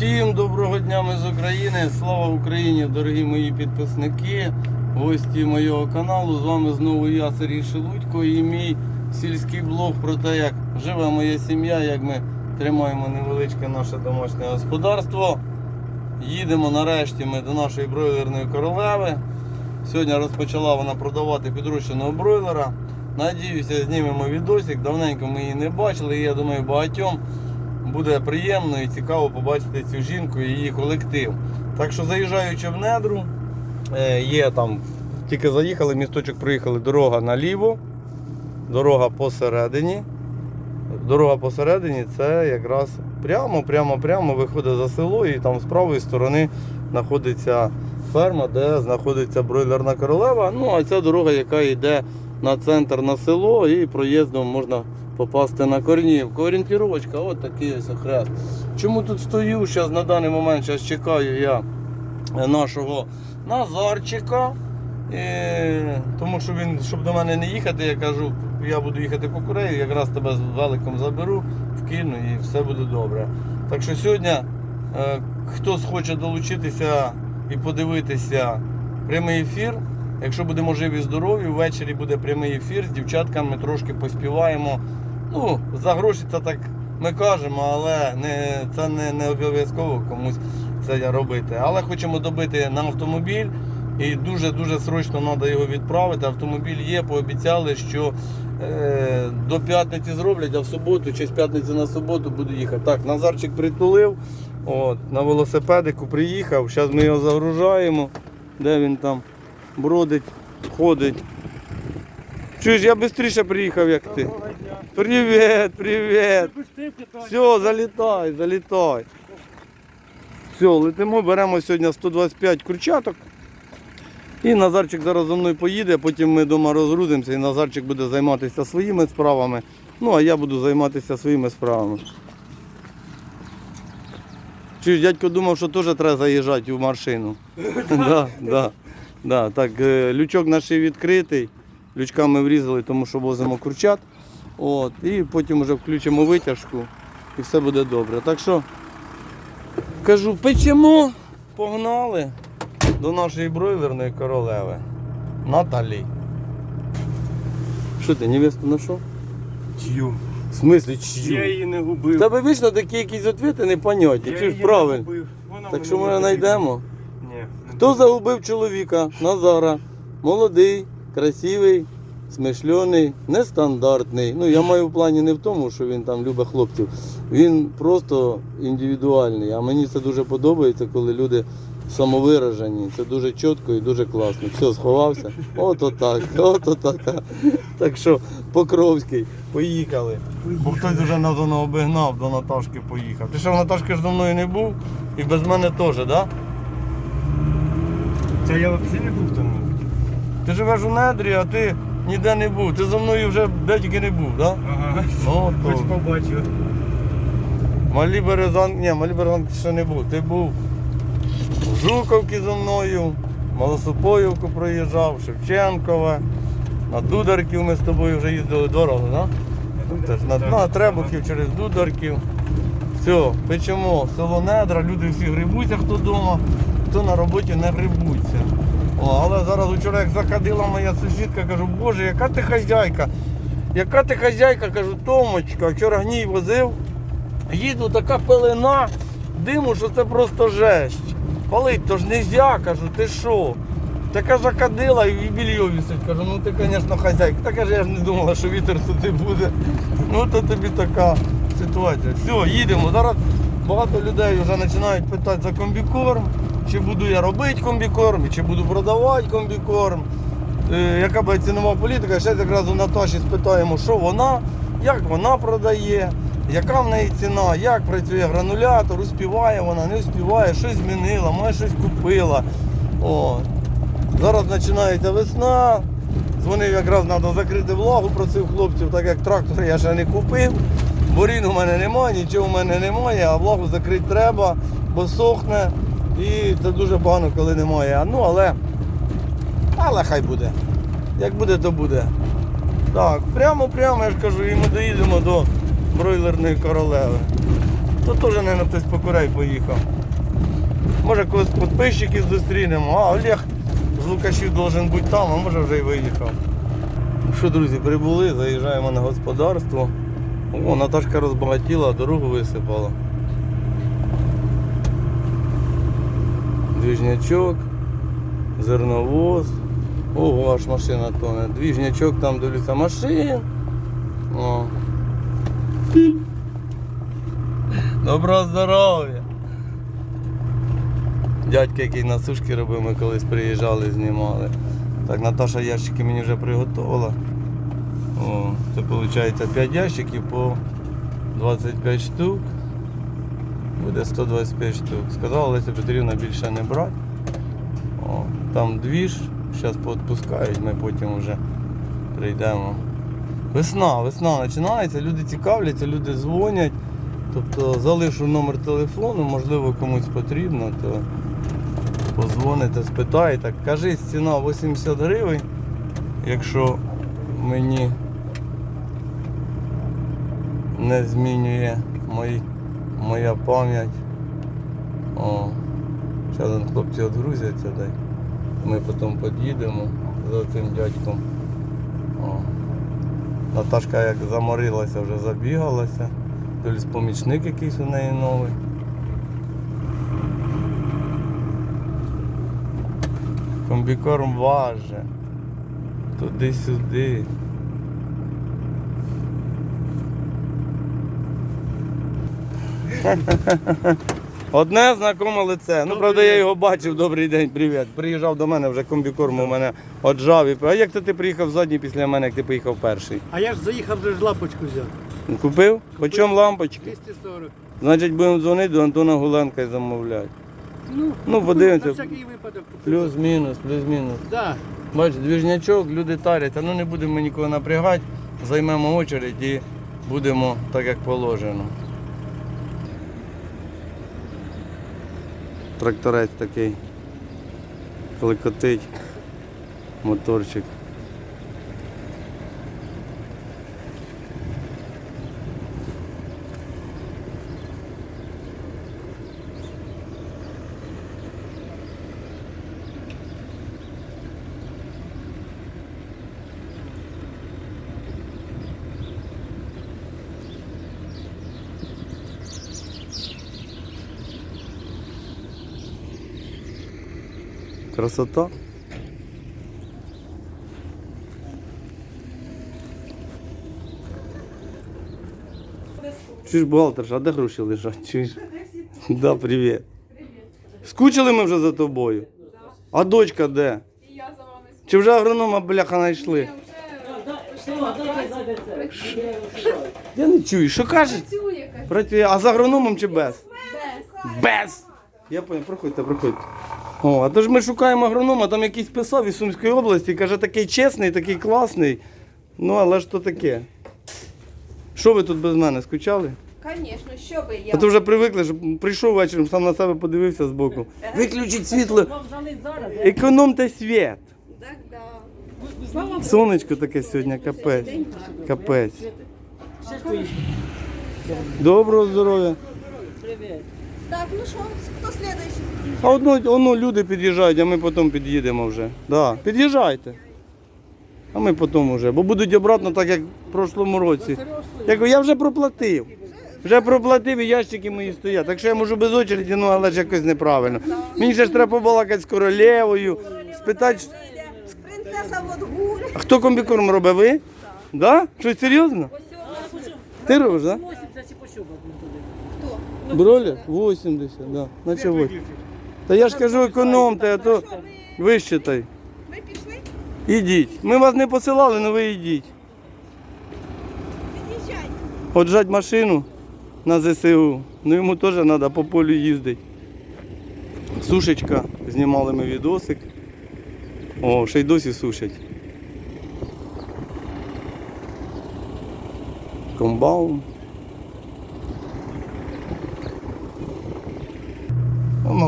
Всім доброго дня ми з України. Слава Україні, дорогі мої підписники, гості моєго каналу. З вами знову я, Сергій Шелудько, і мій сільський блог про те, як живе моя сім'я, як ми тримаємо невеличке наше домашнє господарство. Їдемо нарешті ми до нашої бройлерної королеви. Сьогодні розпочала вона продавати підрощеного бройлера. Надіюся, знімемо відосик. Давненько ми її не бачили. І я думаю, багатьом буде приємно і цікаво побачити цю жінку і її колектив. Так що заїжджаючи в недру, е, є там, тільки заїхали, місточок приїхали, дорога наліво, дорога посередині. Дорога посередині це якраз прямо, прямо, прямо виходить за село і там з правої сторони знаходиться ферма, де знаходиться бройлерна королева. Ну а ця дорога, яка йде на центр на село і проїздом можна попасти на Корнівку. Орієнтіровочка, от такий ось хрест. Чому тут стою? Зараз на даний момент зараз чекаю я нашого Назарчика. І, тому що він, щоб до мене не їхати, я кажу, я буду їхати по Корею, якраз тебе з великом заберу, вкину і все буде добре. Так що сьогодні е, хтось хоче долучитися і подивитися прямий ефір. Якщо буде можливі здорові, ввечері буде прямий ефір з дівчатками трошки поспіваємо. Ну, за гроші це так ми кажемо, але не, це не, не обов'язково комусь це робити. Але хочемо добити на автомобіль. І дуже-дуже срочно треба його відправити. Автомобіль є, пообіцяли, що е, до п'ятниці зроблять, а в суботу, чи з п'ятниці на суботу буду їхати. Так, Назарчик притулив, от, на велосипедику приїхав. Зараз ми його загружаємо. Де він там бродить, ходить. Чуєш, я швидше приїхав, як ти. Привіт, привіт. Все, залітай, залітай. Все, летимо, беремо сьогодні 125 курчаток. І Назарчик зараз за мною поїде, потім ми вдома розгрузимося і Назарчик буде займатися своїми справами. Ну, а я буду займатися своїми справами. Чуєш, дядько думав, що теж треба заїжджати в машину. да, да, да. Так, е, лючок наш відкритий. Лючка ми врізали, тому що возимо курчат. От, і потім вже включимо витяжку і все буде добре. Так що кажу, печемо, погнали до нашої бройлерної королеви. Наталі. Що ти, невесту знайшов? Чью? В смислі Я її не губив. Тебе вічно такі якісь відповіді непонятні. Я Чи ж правильно? не губив. Вона Так що ми знайдемо. Ні. Хто загубив чоловіка? Назара. Молодий, красивий, смишльоний, нестандартний. Ну, я маю в плані не в тому, що він там любить хлопців. Він просто індивідуальний. А мені це дуже подобається, коли люди самовиражені. Це дуже чітко і дуже класно. Все, сховався. От отак, от отак. Так що, Покровський, поїхали. Бо хтось вже на обігнав, до Наташки поїхав. Ти що в Наташки ж мною не був і без мене теж, так? Да? Та я взагалі не був тому. Ти живеш у недрі, а ти ніде не був. Ти зі мною вже де тільки не був, так? Ага. Ну, Хоч то. побачив. Малі Березан, ні, Малі Березанки ще не був. Ти був в Жуковці зі мною, Малосупоївку проїжджав, Шевченкове, на Дударків ми з тобою вже їздили два рази, так? Теж на, на Требухів через Дударків. Все, печемо, село Недра, люди всі грибуться, хто вдома, хто на роботі не грибуться. О, але зараз вчора як закадила моя сусідка, кажу, боже, яка ти хазяйка? Яка ти хазяйка, кажу, Томочка, вчора гній возив, їду така пелена, диму, що це просто жесть. Палить то ж нельзя, кажу, ти що? Така закадила і більйо вісить. Кажу, ну ти, звісно, хазяйка. Та каже, я ж не думала, що вітер сюди буде. Ну то тобі така ситуація. Все, їдемо. Зараз багато людей вже починають питати за комбікорм, чи буду я робити комбікорм, чи буду продавати комбікорм. Е, яка буде цінова політика, ще якраз у Наташі спитаємо, що вона, як вона продає, яка в неї ціна, як працює гранулятор, успіває вона, не успіває, щось змінила, може щось купила. О. Зараз починається весна. Дзвонив якраз треба закрити влагу, просив хлопців, так як трактор я ще не купив. Борін у мене немає, нічого у мене немає, а влагу закрити треба, бо сохне. І це дуже погано, коли немає. Ну але, але хай буде. Як буде, то буде. Так, прямо-прямо, я ж кажу, і ми доїдемо до бройлерної королеви. То теж, мабуть, хтось по курей поїхав. Може когось підписчиків зустрінемо, а Олег з Лукашів должен бути там, а може вже й виїхав. Що, друзі, прибули, заїжджаємо на господарство. О, Наташка розбагатіла, дорогу висипала. Двіжнячок, зерновоз. Ого, аж машина тоне. Двіжнячок там дивлюся машин. О. Доброго здоров'я! Дядька, який на сушки робив, ми колись приїжджали, знімали. Так, Наташа ящики мені вже приготувала. О, це виходить 5 ящиків по 25 штук. Буде 125 штук. Сказала Леся Петрівна більше не брати. О, там двіж, зараз поотпускають, ми потім вже прийдемо. Весна, весна починається, люди цікавляться, люди дзвонять. Тобто залишу номер телефону, можливо комусь потрібно, то позвоните, спитаєте. Кажись, ціна 80 гривень, якщо мені не змінює мої, моя пам'ять. О, зараз хлопці відгрузяться, дай. Ми потім під'їдемо за цим дядьком. О. Наташка як заморилася, вже забігалася. Дивлюсь, помічник якийсь у неї новий. Комбікорм важе. Туди-сюди. Одне знакоме лице. Ну, правда, я його бачив. Добрий день, привіт. Приїжджав до мене, вже комбікорм у мене оджав. І... А як це ти приїхав задній після мене, як ти поїхав перший? А я ж заїхав вже ж лапочку взяв. Купив? По чому лампочки? 240. Значить, будемо дзвонити до Антона Гуленка і замовляти. Ну, Ну, подивимося. Всякий випадок. Плюс-мінус, плюс-мінус. Да. Бач, двіжнячок, люди таряться. Ну не будемо нікого напрягати, займемо очередь і будемо так, як положено. Тракторець такий. Клекотить. Моторчик. Красота. Чуєш, бухгалтерша, а де гроші лежать? Чуєш? Да, привіт. Скучили ми вже за тобою? А дочка де? І я за вами Чи вже агронома бляха знайшли? Я не чую, що кажеш? працює Працює, а з агрономом чи без? без. Без! Я понял, проходьте, проходьте. О, а то ж ми шукаємо агронома, там якийсь писав із Сумської області, каже, такий чесний, такий класний. Ну, але ж то таке. Що ви тут без мене скучали? Звісно, що ви я. А то вже привикли, що прийшов вечором, сам на себе подивився збоку. Виключіть світло. Економте світ. Так, да. Сонечко таке сьогодні, капець. Капець. Доброго здоров'я. Так, ну що, хто слідуючий? А одно, одно люди під'їжджають, а ми потім під'їдемо вже. Да. Під'їжджайте. А ми потім вже. Бо будуть обратно, так як в прошлому році. Я кажу, я вже проплатив. Вже проплатив і ящики мої стоять. Так що я можу без очереді, ну але ж якось неправильно. Мені ще ж треба побалакати з королевою, спитати, Принцеса Водгур. а хто комбікорм робить? Ви? Да? Що, серйозно? Ти робиш, так? Да? Броля? 80, да. Наче 8. Та я ж кажу, економте, а то вищитай. Ви пішли? Ідіть. Ми вас не посилали, але ви йдіть. Під'їжджайте. Отжать машину на ЗСУ. Ну йому теж треба по полю їздити. Сушечка, знімали ми відосик. О, ще й досі сушать. Комбаум.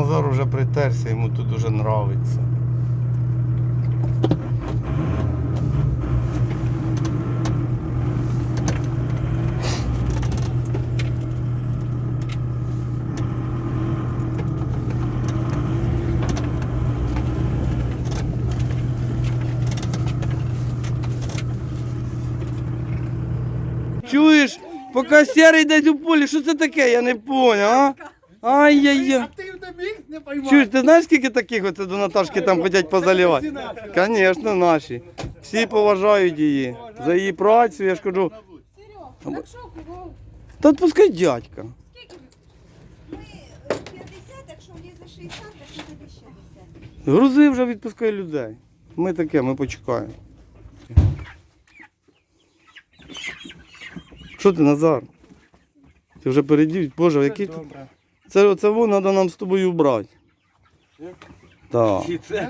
Назар вже притерся, йому тут дуже нравиться. Чуєш, пока сірий десь у полі, що це таке, я не понял. а? Ай-яй-яй. Поймав. Чуєш, ти знаєш, скільки таких оце до Наташки там хочуть позалівати? Звісно, наші. Всі поважають її за її працю, я ж кажу. Серег, так що кого? Та відпускай дядька. Ми е, 50, якщо влізе 60, так ми тобі ще 10. Грузи вже відпускай людей. Ми таке, ми почекаємо. Що ти, Назар? Ти вже передів, Боже, який ти. Це, оце треба нам з тобою брати. Так. І це.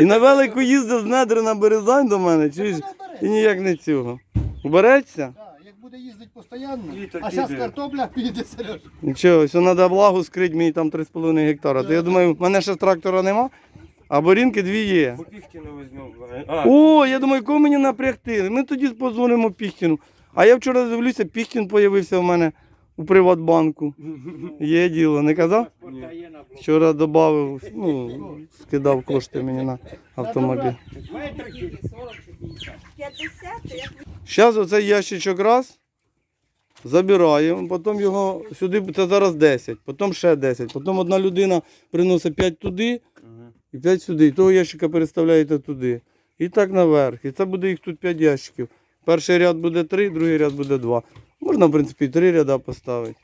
І на велику їздив з недри на березань до мене, чуєш? І ніяк не цього. Убереться? Так, як буде їздити постійно, а зараз картопля піде Сереж. Нічого, все треба влагу скрити, мені там 3,5 гектара. То я думаю, в мене ще трактора нема, а борінки дві є. По Піхтіну візьмемо. О, я думаю, кого мені напрягти? Ми тоді позвонимо Піхтіну. А я вчора дивлюся, Піхтін з'явився в мене у Приватбанку. Є діло, не казав? Вчора додав, ну, скидав кошти мені на автомобіль. 50, то як ви Зараз оцей ящичок раз, забираємо, потім його сюди, це зараз 10, потім ще 10, потім одна людина приносить 5 туди і 5 сюди. І того ящика переставляєте туди. І так наверх. І це буде їх тут 5 ящиків. Перший ряд буде 3, другий ряд буде 2. Можна, в принципі, 3 ряда поставити.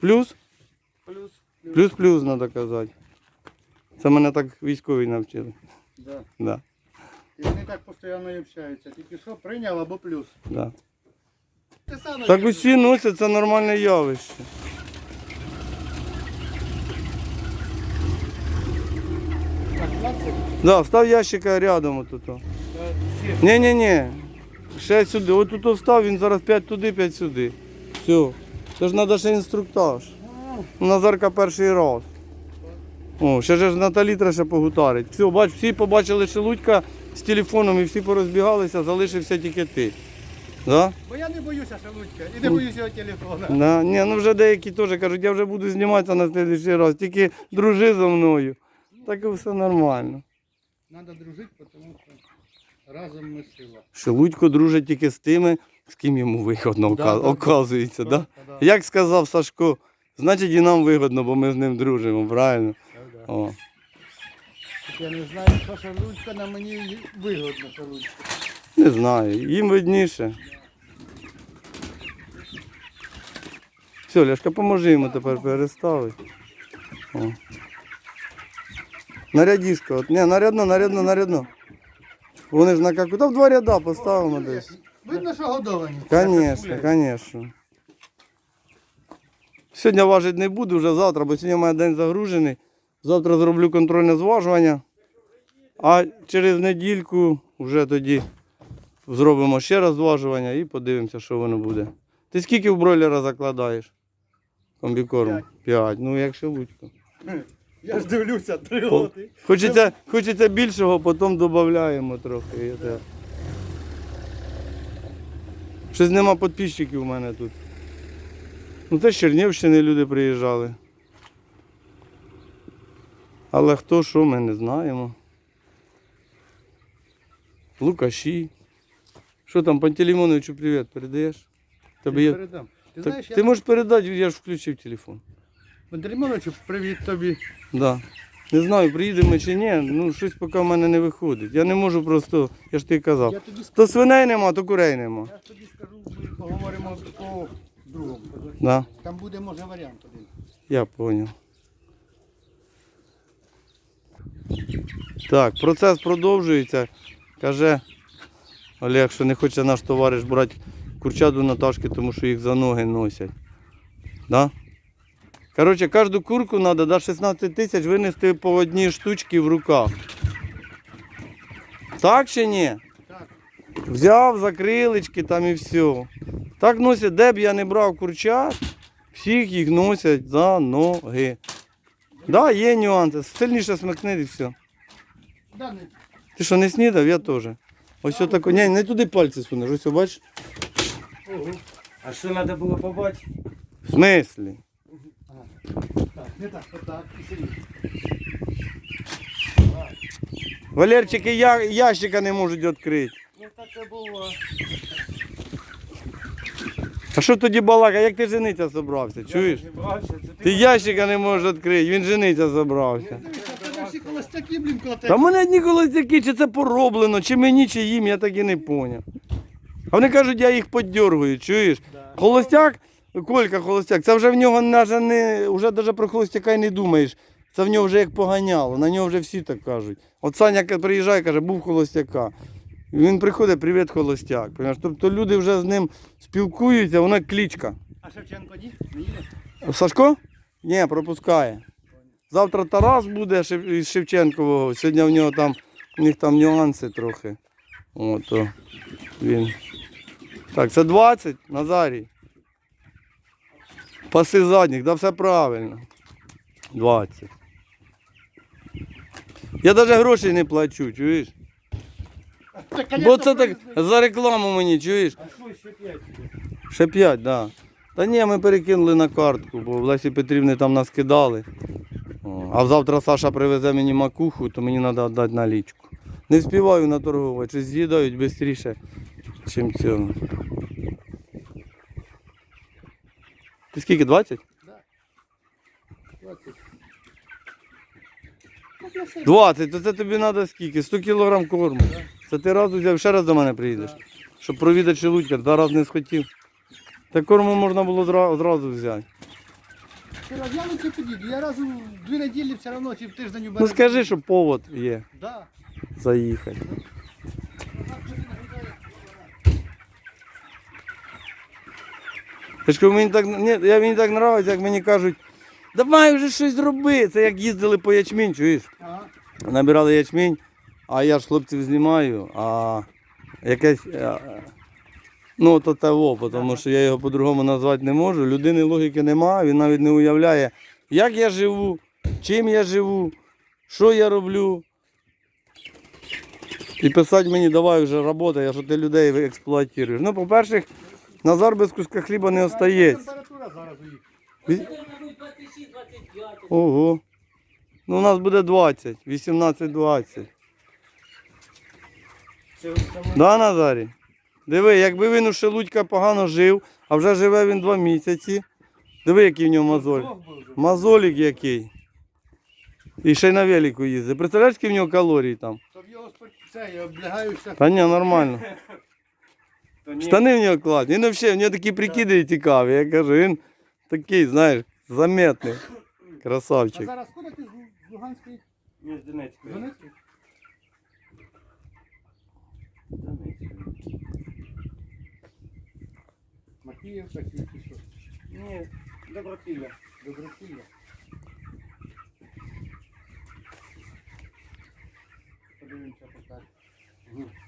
Плюс? Плюс. Плюс-плюс, треба казати. Це мене так військові навчили. Да. Да, І вони так постійно і общаються. Тільки що прийняв або плюс. да. Те саме. Так усі носять, це нормальне явище. Так, 20? Да, став ящика рядом отут. Ні, ні, ні. Ще сюди. От тут встав, він зараз 5 туди, 5 сюди. Все. Це ж треба ще інструктаж. Назарка перший раз. О, ще ж Наталі треба ще погутарить. Все, бач, всі побачили Шелудька з телефоном і всі порозбігалися, залишився тільки ти. Да? Бо я не боюся шелудька і не боюся його телефона. Да. Ні, ну вже деякі теж кажуть, я вже буду зніматися на наступний раз, тільки дружи зі мною. Так і все нормально. Треба дружити, тому що разом ми сила. Шелудько дружить тільки з тими, з ким йому вигодно, Да, оказується. Да? Да, да. Як сказав Сашко, значить і нам вигодно, бо ми з ним дружимо, правильно? Да, да. О. Так Я не знаю, що шелудька на мені вигодно шелудька. Не знаю, їм видніше. Все, Ляшка, поможи йому тепер переставити. О. Нарядішка, от, не, нарядно, нарядно, нарядно. Вони ж на каку. Та в два ряда поставимо десь. Видно, що годовані. Конечно, конечно. Сьогодні важити не буду, вже завтра, бо сьогодні у мене день загружений. Завтра зроблю контрольне зважування. А через недільку вже тоді зробимо ще раз зважування і подивимося, що воно буде. Ти скільки в бройлера закладаєш? Комбікорму? П'ять. П'ять. Ну, як шелудько. Я ж дивлюся, три роки. Хочеться, хочеться більшого, потім додаємо трохи. Щось нема підписчиків у мене тут. Ну це з Чернівщини люди приїжджали. Але хто що, ми не знаємо. Лукаші. Що там, Пантелеймоновичу привіт передаєш? Тебе є... Передам. Ти Так, знаєш, ти я можеш передати, я ж включив телефон. Пантелеймоновичу, привіт тобі. Да. Не знаю, приїдемо чи ні, ну щось поки в мене не виходить. Я не можу просто, я ж тобі казав. Я тобі, ск- То свиней нема, то курей нема. я тобі скажу, ми поговоримо по другому. Да, Там буде, може, варіант один. я зрозумів. Так, процес продовжується. Каже Олег, що не хоче наш товариш брати курчат до Наташки, тому що їх за ноги носять. Да? Коротше, кожну курку треба да, 16 тисяч винести по одній штучці в руках. Так чи ні? Так. Взяв за крилечки там і все. Так носять, де б я не брав курчат, всіх їх носять за ноги. Так, да, є нюанси. Сильніше смикни і все. Да, не- Ти що не снідав? Я теж. Ось отако. Ні, не туди пальці сунеш, ось бачиш. А що треба було побачити? В смислі? Так, не так, отак. і сидіть. Валерчики я, ящика не можуть відкрити. Ну так і було. А що тоді балака? Як ти жениться собрався? Чуєш? Я не брався, це Ти ящика не можеш відкрити, він жениться собрався. Дивіться, в тебе всі холостяки, блін, колотять. Та в мене одні холостяки, чи це пороблено, чи мені, чи їм, я так і не поняв. А вони кажуть, я їх поддергую, чуєш? Холостяк, Колька холостяк, це вже в нього навіть не, вже навіть про холостяка й не думаєш. Це в нього вже як поганяло, на нього вже всі так кажуть. От Саня приїжджає, каже, був холостяка. Він приходить, привіт, холостяк. Понимаєш? Тобто люди вже з ним спілкуються, вона клічка. А Шевченко ні? Не їде? Сашко? Ні, пропускає. Завтра Тарас буде із Шевченкового. Сьогодні в нього там, у них там нюанси трохи. От, він. Так, це 20, Назарій. Паси задніх, да все правильно. 20. Я навіть грошей не плачу, чуєш? Бо це так за рекламу мені, чуєш? А що ще п'ять? Ще 5, так. Да. Та ні, ми перекинули на картку, бо в Лесі Петрівни там нас кидали. А завтра Саша привезе мені макуху, то мені треба віддати налічку. Не співаю наторгувати, чи з'їдають швидше, ніж цього. Ти скільки, 20? 20, то це тобі треба скільки? 100 кг корму. Це ти раз взяв, ще раз до мене приїдеш. Щоб провідати шелудька, два рази не схотів. Та корму можна було одразу взяти. Ти розглянуться підійду. Я раз у дві неділі все одно чи в тиждень уберу. Ну скажи, що повод є Да. заїхати. Ти ж кажу, мені так, ні, я, мені так подобається, як мені кажуть, давай вже щось зроби. Це як їздили по ячмінь, чуєш? Ага. Набирали ячмінь, а я ж хлопців знімаю, а якесь. е, Ну, то того, тому що я його по-другому назвати не можу. Людини логіки немає, він навіть не уявляє, як я живу, чим я живу, що я роблю. І писати мені, давай вже робота, я що ти людей експлуатуєш. Ну, по-перше, Назар без куска хліба не остається. Температура зараз у їх. Ві- Ого. Ну, у нас буде 20, 18-20. Це ось саме Да, Назарій? Диви, якби він у Шелудька погано жив, а вже живе він два місяці. Диви, який в нього мозоль. Бог був вже. Мозолік який. І ще й на велику їздить. Представляєш, скільки в нього калорій там? Щоб його спо- це, я облягаюся. Та ні, нормально. Штани в нього класні. Він взагалі, в нього такі прикиди цікаві. Я кажу, він такий, знаєш, заметний. А Красавчик. зараз куди ти з Луганської? Ні, з Донецької. Донецької? Донецької. Макіївка чи що? Ні, Добропілля. Добропілля. Подивимося поки.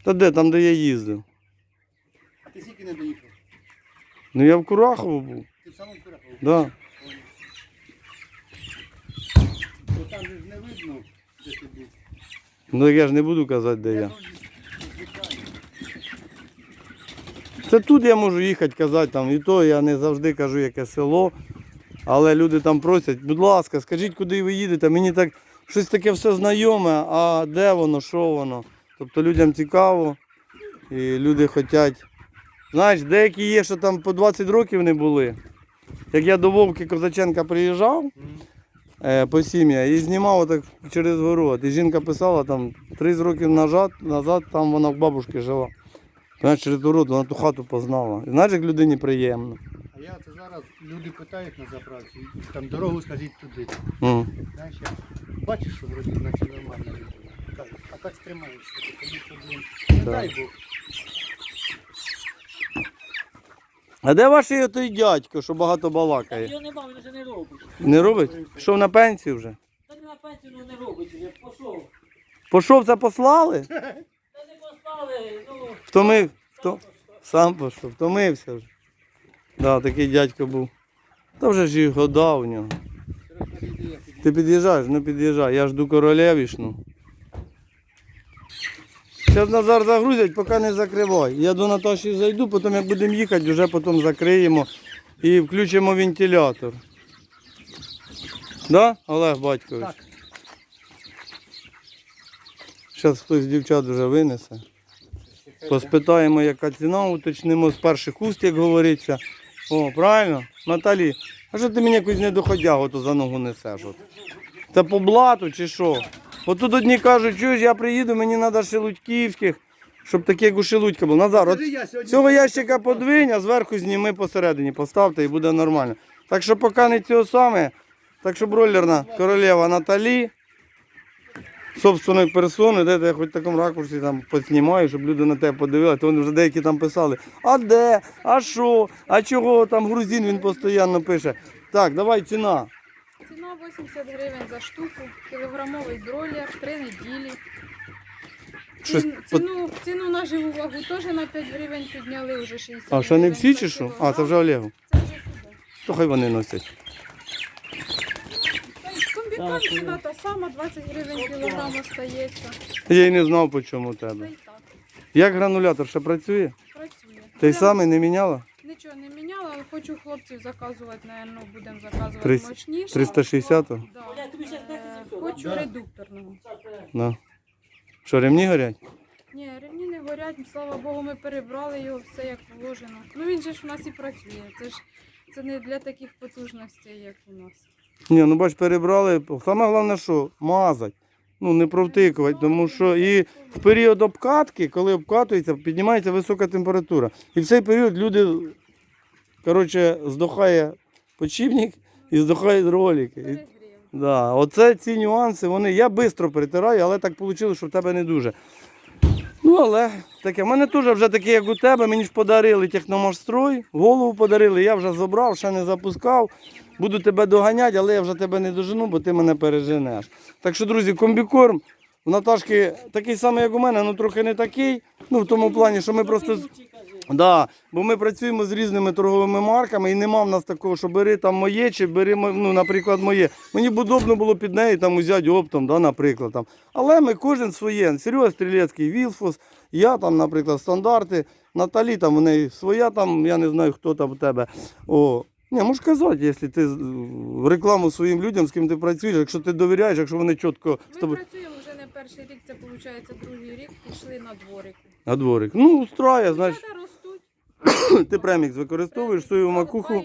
Та де, там, де я їздив. Ти скільки не доїхав? Ну я в Курахово був. Ти в самому Курахові? Да. То там же ж не видно, де ти був. Ну я ж не буду казати, де я. Це тут я можу їхати казати, там, і то я не завжди кажу, яке село. Але люди там просять, будь ласка, скажіть, куди ви їдете. Мені так щось таке все знайоме, а де воно, що воно. Тобто людям цікаво. І люди хочуть. Знаєш, деякі є, що там по 20 років не були. Як я до Вовки Козаченка приїжджав е, по сім'я і знімав отак через город. І жінка писала там 30 років назад, назад там вона в бабушки жила. Знаєш, через город вона ту хату познала. І знаєш, як людині приємно. А я це зараз люди питають на заправці, там дорогу скажіть туди. М. Знаєш, я бачиш, що вроді наче нормально а так стримаєшся, то тобі проблем. Не дай Бог. А де ваш є той дядько, що багато балакає? його нема, він вже не робить. Не робить? Пішов на пенсію вже. Та не на пенсію ну, не робить, я пішов. Пішов, це послали? Та не поставили, ну. Втомив. Хто? Сам пішов, втомився вже. Да, такий дядько був. Та вже ж і года у нього. Сережка, іди, я піду. Ти під'їжджаєш? Ну під'їжджай. Я жду королевішну. Зараз Назар загрузять, поки не закривай. Я до Наташі зайду, потім як будемо їхати, вже потім закриємо і включимо вентилятор. Да, Олег Батькович? Так. Зараз хтось з дівчат вже винесе. Поспитаємо, яка ціна, уточнимо з перших уст, як говориться. О, правильно? Наталі, а що ти мені якусь недоходягу то за ногу несеш? От? Це по блату чи що? От тут одні кажуть, чуєш, я приїду, мені треба шелудьківських, щоб таке, як у шелудька було. Назар, от Скажи, я сьогодні- цього ящика подвинь, а зверху зніми посередині, поставте і буде нормально. Так що поки не цього саме, так що бройлерна королева Наталі, собственною персоною, де я хоч в такому ракурсі там поснімаю, щоб люди на тебе подивилися, то вони вже деякі там писали, а де, а що, а чого там грузин він постійно пише. Так, давай ціна. Ціна 80 гривень за штуку, кілограмовий бройлер, 3 неділі. Щось Цін- по- Ціну, ціну на живу вагу теж на 5 гривень підняли вже 60 А ще не гривень всі за чи що? кілограм. А, це вже Олегу. Це вже сюди. То хай вони носять. Та й ціна та сама, 20 гривень кілограм остається. Я й не знав, по чому у Та тебе. й так, Як гранулятор ще працює? працює. Той Прям самий не міняла? Нічого не хочу хлопців заказувати, напевно, будемо заказувати Трис- мощніше. 360-го? Да. Я тобі щас Е, 10 і все, Хочу да? редукторного. На. Що, ремні горять? Ні, ремні не горять, слава Богу, ми перебрали його все як положено. Ну він же ж в нас і працює. Це ж це не для таких потужностей, як у нас. Ні, ну бач, перебрали. Саме головне, що мазать. Ну, не провтикувати, тому що і в період обкатки, коли обкатується, піднімається висока температура. І в цей період люди, коротше, здохає почівник і здохають ролики. І, да, оце ці нюанси, вони, я швидко перетираю, але так вийшло, що в тебе не дуже. Ну, але таке, в мене теж вже таке, як у тебе, мені ж подарили техномашстрой, голову подарили, я вже забрав, ще не запускав. Буду тебе доганяти, але я вже тебе не дожену, бо ти мене переженеш. Так що, друзі, комбікорм у Наташки такий самий, як у мене, але трохи не такий. Ну, в тому плані, що ми просто. Да, бо ми працюємо з різними торговими марками і нема в нас такого, що бери там моє чи бери, ну, наприклад, моє. Мені б удобно було під неї там узяти оптом, да, наприклад. Там. Але ми кожен своє. Серега Стрілецький, Вілфос, я там, наприклад, стандарти, Наталі там у неї своя, там, я не знаю, хто там в тебе. О. Ні, можеш казати, якщо ти рекламу своїм людям, з ким ти працюєш, якщо ти довіряєш, якщо вони чітко з Ми тобою. працюємо вже не перший рік, це виходить другий рік, пішли на дворику. На дворик. Ну, устрає, значить. Ти премікс використовуєш соєву макуху. 2,5%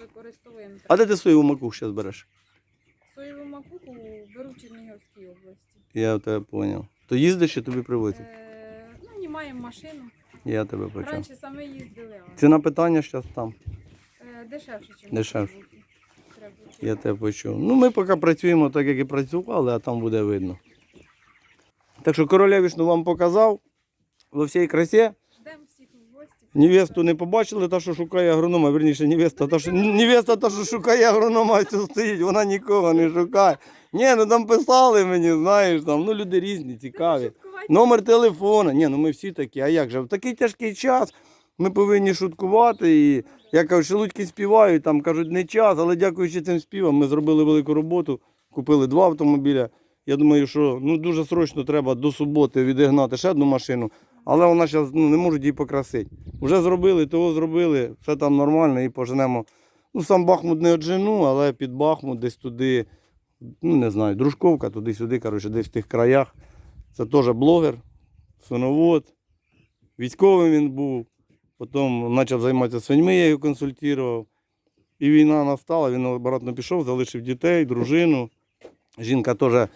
використовуємо. А де ти соєву макуху зараз береш? Соєву макуху беру в Чернігівській області. Я тебе зрозумів. То їздиш чи тобі привозять? Е, ну, не маємо машину. Я тебе почув. Раніше саме їздили, а Ціна питання зараз там. е, дешевше, ніж Дешевше. Треба Я тебе почув. Ну, ми поки працюємо так, як і працювали, а там буде видно. Так що королевішну вам показав во всій красі. Ждемо всіх в гості. Невесту не побачили, та, що шукає агронома. Верніше, невеста, та, що, невеста, та, що шукає агронома, що стоїть, вона нікого не шукає. Ні, ну там писали мені, знаєш, там, ну люди різні, цікаві. Номер телефона. Ні, ну ми всі такі, а як же? В такий тяжкий час ми повинні шуткувати. І я кажу, шелудьки співають, там кажуть, не час, але дякуючи цим співам, ми зробили велику роботу, купили два автомобіля. Я думаю, що ну, дуже срочно треба до суботи відігнати ще одну машину, але вона зараз ну, не можуть її покрасити. Вже зробили, того зробили, все там нормально і поженемо. Ну, сам Бахмут не оджену, але під Бахмут десь туди, ну не знаю, Дружковка, туди-сюди, коротше, десь в тих краях. Це теж блогер, свиновод. Військовим він був. Потім почав займатися свиньми, я його консультував. І війна настала, він обратно пішов, залишив дітей, дружину. Жінка теж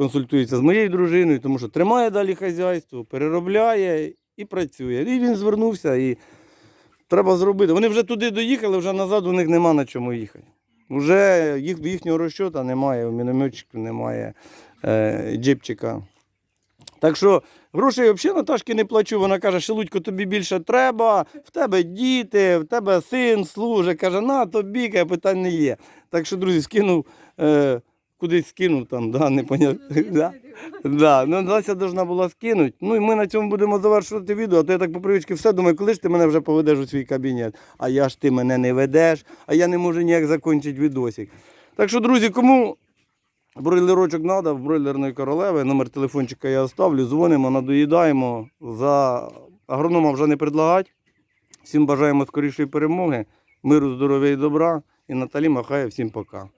консультується з моєю дружиною, тому що тримає далі хазяйство, переробляє і працює. І він звернувся і треба зробити. Вони вже туди доїхали, вже назад у них нема на чому їхати. Вже їх, їхнього розчота немає, у мінометчиків немає е, джипчика. Так що грошей взагалі Наташки не плачу. Вона каже, Шелудько, тобі більше треба, в тебе діти, в тебе син служить. Каже, на тобі, питань не є. Так що, друзі, скинув, е, кудись скинув там, да, непонятно. Да? Да, ну Настя должна була скинути. Ну і ми на цьому будемо завершувати відео. А то я так по привичці все думаю, коли ж ти мене вже поведеш у свій кабінет. А я ж ти мене не ведеш, а я не можу ніяк закінчити відосик. Так що, друзі, кому бройлерочок треба, в бройлерної королеви, номер телефончика я оставлю, дзвонимо, надоїдаємо. За агронома вже не предлагати. Всім бажаємо скорішої перемоги, миру, здоров'я і добра. І Наталі махає всім пока.